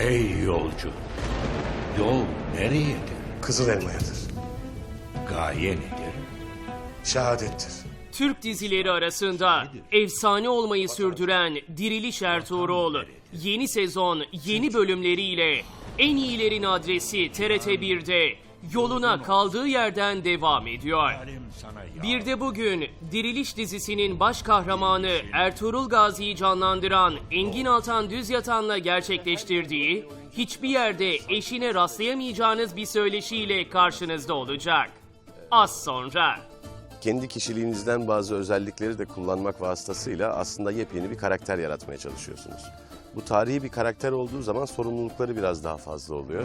Ey yolcu, yol nereyedir? Kızıl elmayadır. Gaye nedir? Şehadettir. Türk dizileri arasında efsane olmayı sürdüren Diriliş Ertuğrul yeni sezon yeni bölümleriyle en iyilerin adresi TRT 1'de yoluna kaldığı yerden devam ediyor. Bir de bugün Diriliş dizisinin baş kahramanı Ertuğrul Gazi'yi canlandıran Engin Altan Düzyatan'la gerçekleştirdiği hiçbir yerde eşine rastlayamayacağınız bir söyleşiyle karşınızda olacak. Az sonra. kendi kişiliğinizden bazı özellikleri de kullanmak vasıtasıyla aslında yepyeni bir karakter yaratmaya çalışıyorsunuz. Bu tarihi bir karakter olduğu zaman sorumlulukları biraz daha fazla oluyor.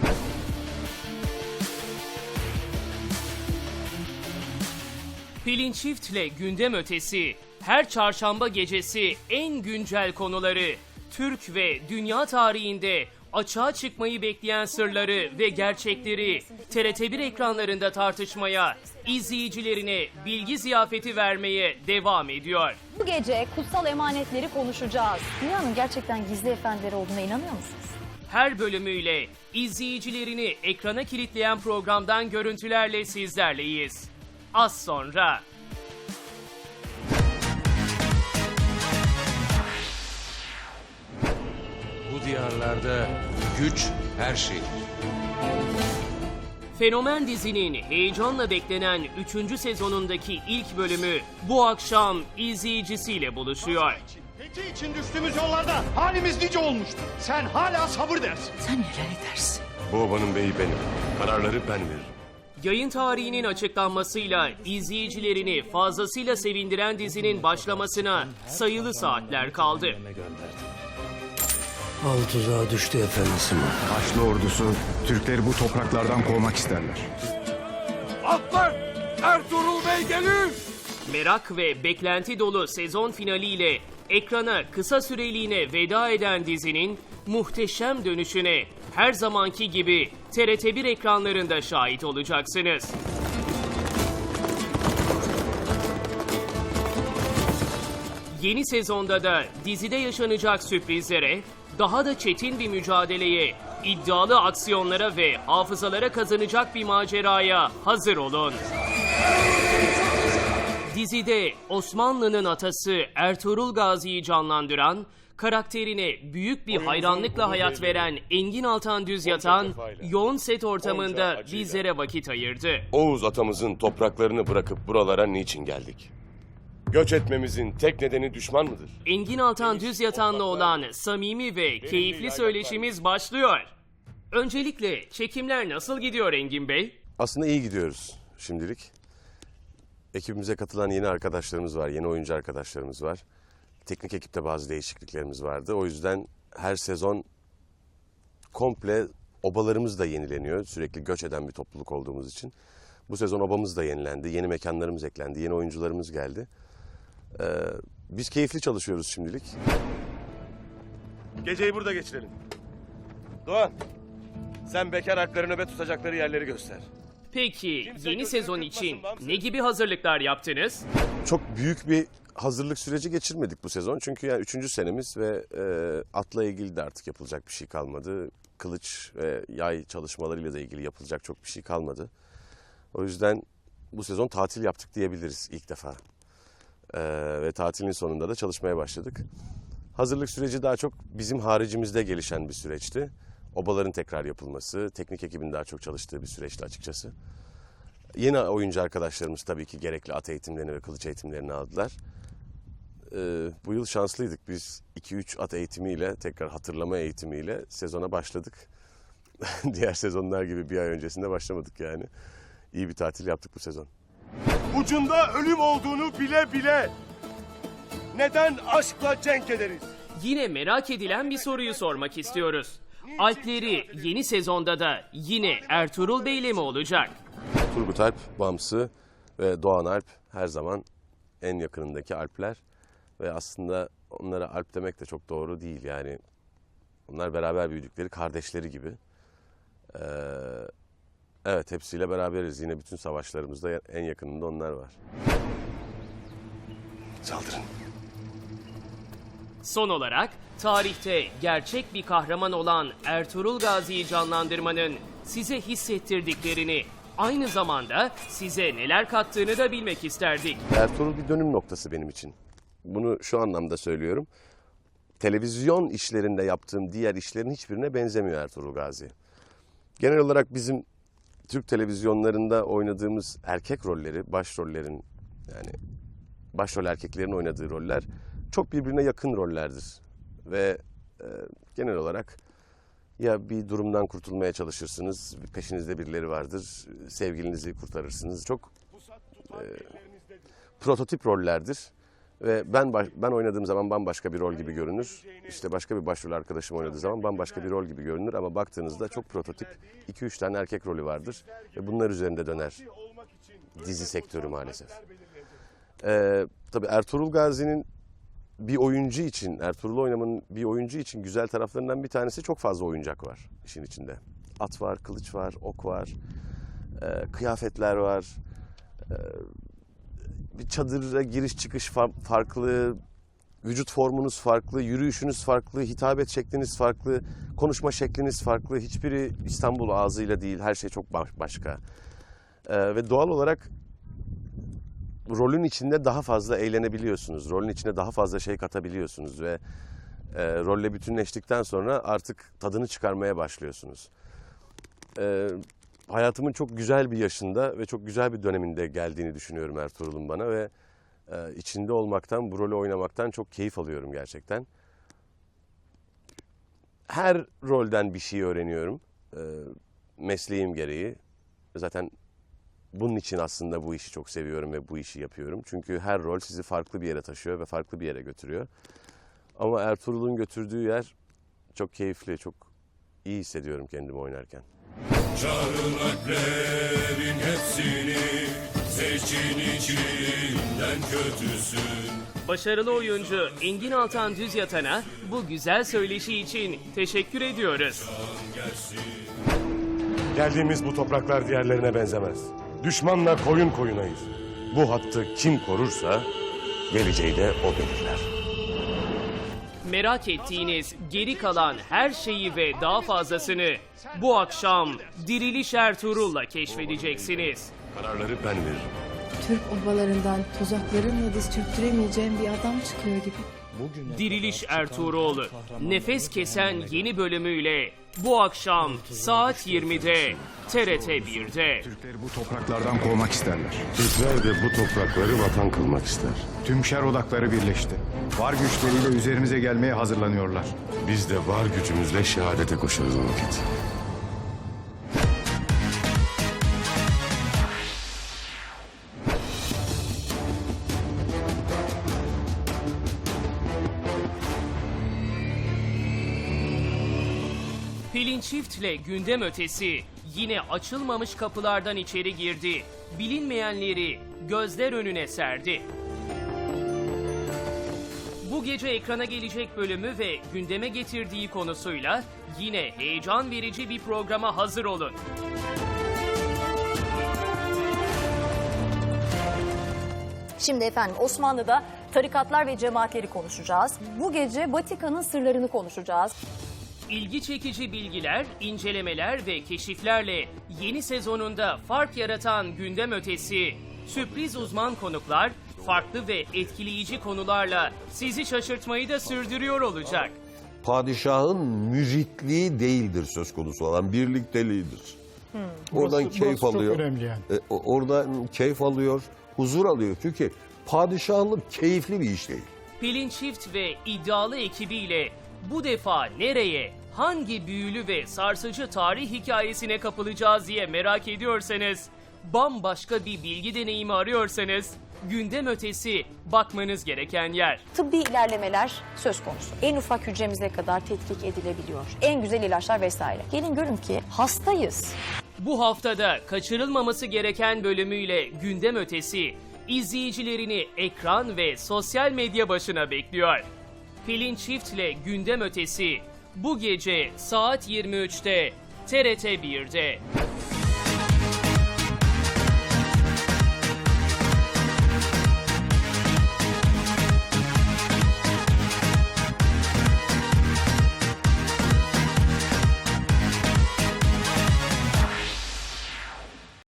Pelin Çift'le gündem ötesi, her çarşamba gecesi en güncel konuları, Türk ve dünya tarihinde açığa çıkmayı bekleyen sırları ve gerçekleri TRT1 ekranlarında tartışmaya, izleyicilerine bilgi ziyafeti vermeye devam ediyor. Bu gece kutsal emanetleri konuşacağız. Dünyanın gerçekten gizli efendileri olduğuna inanıyor musunuz? Her bölümüyle izleyicilerini ekrana kilitleyen programdan görüntülerle sizlerleyiz. Az sonra. Bu diyarlarda güç her şeydir. Fenomen dizinin heyecanla beklenen 3. sezonundaki ilk bölümü bu akşam izleyicisiyle buluşuyor. Peki için düştüğümüz yollarda halimiz nice olmuştur. Sen hala sabır dersin. Bu obanın beyi benim. Kararları ben veririm. Yayın tarihinin açıklanmasıyla izleyicilerini fazlasıyla sevindiren dizinin başlamasına sayılı saatler kaldı. Al tuzağa düştü efendisi Haçlı ordusu Türkleri bu topraklardan kovmak isterler. Atlar! Ertuğrul Bey gelir! Merak ve beklenti dolu sezon finaliyle ekrana kısa süreliğine veda eden dizinin muhteşem dönüşüne her zamanki gibi TRT1 ekranlarında şahit olacaksınız. Yeni sezonda da dizide yaşanacak sürprizlere, daha da çetin bir mücadeleye, iddialı aksiyonlara ve hafızalara kazanacak bir maceraya hazır olun. Dizide Osmanlı'nın atası Ertuğrul Gazi'yi canlandıran, karakterine büyük bir hayranlıkla hayat veren Engin Altan Düzyatan, yoğun set ortamında bizlere vakit ayırdı. Oğuz atamızın topraklarını bırakıp buralara niçin geldik? Göç etmemizin tek nedeni düşman mıdır? Engin Altan Düzyatan'la olan samimi ve keyifli söyleşimiz başlıyor. Öncelikle çekimler nasıl gidiyor Engin Bey? Aslında iyi gidiyoruz şimdilik. Ekibimize katılan yeni arkadaşlarımız var, yeni oyuncu arkadaşlarımız var. Teknik ekipte bazı değişikliklerimiz vardı. O yüzden her sezon komple obalarımız da yenileniyor. Sürekli göç eden bir topluluk olduğumuz için. Bu sezon obamız da yenilendi. Yeni mekanlarımız eklendi. Yeni oyuncularımız geldi. Ee, biz keyifli çalışıyoruz şimdilik. Geceyi burada geçirelim. Doğan, sen bekar alpleri nöbet tutacakları yerleri göster. Peki yeni sezon için ne gibi hazırlıklar yaptınız? Çok büyük bir hazırlık süreci geçirmedik bu sezon. Çünkü yani üçüncü senemiz ve e, atla ilgili de artık yapılacak bir şey kalmadı. Kılıç ve yay çalışmalarıyla da ilgili yapılacak çok bir şey kalmadı. O yüzden bu sezon tatil yaptık diyebiliriz ilk defa. E, ve tatilin sonunda da çalışmaya başladık. Hazırlık süreci daha çok bizim haricimizde gelişen bir süreçti. Obaların tekrar yapılması, teknik ekibin daha çok çalıştığı bir süreçti açıkçası. Yeni oyuncu arkadaşlarımız tabii ki gerekli at eğitimlerini ve kılıç eğitimlerini aldılar. Ee, bu yıl şanslıydık. Biz 2-3 at eğitimiyle, tekrar hatırlama eğitimiyle sezona başladık. Diğer sezonlar gibi bir ay öncesinde başlamadık yani. İyi bir tatil yaptık bu sezon. Ucunda ölüm olduğunu bile bile neden aşkla cenk ederiz? Yine merak edilen bir soruyu sormak istiyoruz. Alpleri yeni sezonda da yine Ertuğrul Bey ile mi olacak? Turgut Alp, Bamsı ve Doğan Alp her zaman en yakınındaki Alpler. Ve aslında onlara Alp demek de çok doğru değil yani. Onlar beraber büyüdükleri kardeşleri gibi. Ee, evet hepsiyle beraberiz. Yine bütün savaşlarımızda en yakınında onlar var. Saldırın. Son olarak Tarihte gerçek bir kahraman olan Ertuğrul Gazi'yi canlandırmanın size hissettirdiklerini, aynı zamanda size neler kattığını da bilmek isterdik. Ertuğrul bir dönüm noktası benim için. Bunu şu anlamda söylüyorum. Televizyon işlerinde yaptığım diğer işlerin hiçbirine benzemiyor Ertuğrul Gazi. Genel olarak bizim Türk televizyonlarında oynadığımız erkek rolleri, başrollerin yani başrol erkeklerin oynadığı roller çok birbirine yakın rollerdir. Ve e, genel olarak ya bir durumdan kurtulmaya çalışırsınız, peşinizde birileri vardır, sevgilinizi kurtarırsınız. Çok e, prototip rollerdir. Ve ben ben oynadığım zaman bambaşka bir rol gibi görünür. İşte başka bir başrol arkadaşım oynadığı zaman bambaşka bir rol gibi görünür. Ama baktığınızda çok prototip 2-3 tane erkek rolü vardır. Ve bunlar üzerinde döner dizi sektörü maalesef. Ee, tabii Ertuğrul Gazi'nin bir oyuncu için, Ertuğrul oynamanın bir oyuncu için güzel taraflarından bir tanesi çok fazla oyuncak var işin içinde. At var, kılıç var, ok var, e, kıyafetler var. E, çadıra giriş çıkış fa- farklı, vücut formunuz farklı, yürüyüşünüz farklı, hitabet şekliniz farklı, konuşma şekliniz farklı. Hiçbiri İstanbul ağzıyla değil, her şey çok baş- başka. E, ve doğal olarak rolün içinde daha fazla eğlenebiliyorsunuz. Rolün içine daha fazla şey katabiliyorsunuz ve e, rolle bütünleştikten sonra artık tadını çıkarmaya başlıyorsunuz. E, hayatımın çok güzel bir yaşında ve çok güzel bir döneminde geldiğini düşünüyorum Ertuğrul'un bana ve e, içinde olmaktan, bu rolü oynamaktan çok keyif alıyorum gerçekten. Her rolden bir şey öğreniyorum. E, mesleğim gereği. Zaten bunun için aslında bu işi çok seviyorum ve bu işi yapıyorum. Çünkü her rol sizi farklı bir yere taşıyor ve farklı bir yere götürüyor. Ama Ertuğrul'un götürdüğü yer çok keyifli, çok iyi hissediyorum kendimi oynarken. Çağrı alplerin hepsini Seçin içinden kötüsün Başarılı oyuncu Engin Altan Düz Yatan'a bu güzel söyleşi için teşekkür ediyoruz. Geldiğimiz bu topraklar diğerlerine benzemez. Düşmanla koyun koyunayız. Bu hattı kim korursa geleceği de o belirler. Merak ettiğiniz geri kalan her şeyi ve daha fazlasını bu akşam Diriliş Ertuğrul'la keşfedeceksiniz. Kararları ben veririm. Türk obalarından tuzaklarımla diz çöktüremeyeceğim bir adam çıkıyor gibi. Diriliş Ertuğrul nefes kesen yeni bölümüyle bu akşam saat 20'de TRT 1'de. Türkleri bu topraklardan kovmak isterler. Türkler de bu toprakları vatan kılmak ister. Tüm şer odakları birleşti. Var güçleriyle üzerimize gelmeye hazırlanıyorlar. Biz de var gücümüzle şehadete koşarız o vakit. Pelin Çift'le gündem ötesi yine açılmamış kapılardan içeri girdi. Bilinmeyenleri gözler önüne serdi. Bu gece ekrana gelecek bölümü ve gündeme getirdiği konusuyla yine heyecan verici bir programa hazır olun. Şimdi efendim Osmanlı'da tarikatlar ve cemaatleri konuşacağız. Bu gece Vatikan'ın sırlarını konuşacağız. İlgi çekici bilgiler, incelemeler ve keşiflerle yeni sezonunda fark yaratan gündem ötesi, sürpriz uzman konuklar, farklı ve etkileyici konularla sizi şaşırtmayı da sürdürüyor olacak. Padişahın müritliği değildir söz konusu olan birlikteliğidir. Oradan keyif alıyor. E, o- orada keyif alıyor, huzur alıyor. Çünkü padişahlık keyifli bir iş değil. Pelin Çift ve iddialı ekibiyle bu defa nereye, hangi büyülü ve sarsıcı tarih hikayesine kapılacağız diye merak ediyorsanız, bambaşka bir bilgi deneyimi arıyorsanız, gündem ötesi bakmanız gereken yer. Tıbbi ilerlemeler söz konusu. En ufak hücremize kadar tetkik edilebiliyor. En güzel ilaçlar vesaire. Gelin görün ki hastayız. Bu haftada kaçırılmaması gereken bölümüyle gündem ötesi izleyicilerini ekran ve sosyal medya başına bekliyor. Pelin Çift'le gündem ötesi bu gece saat 23'te TRT 1'de.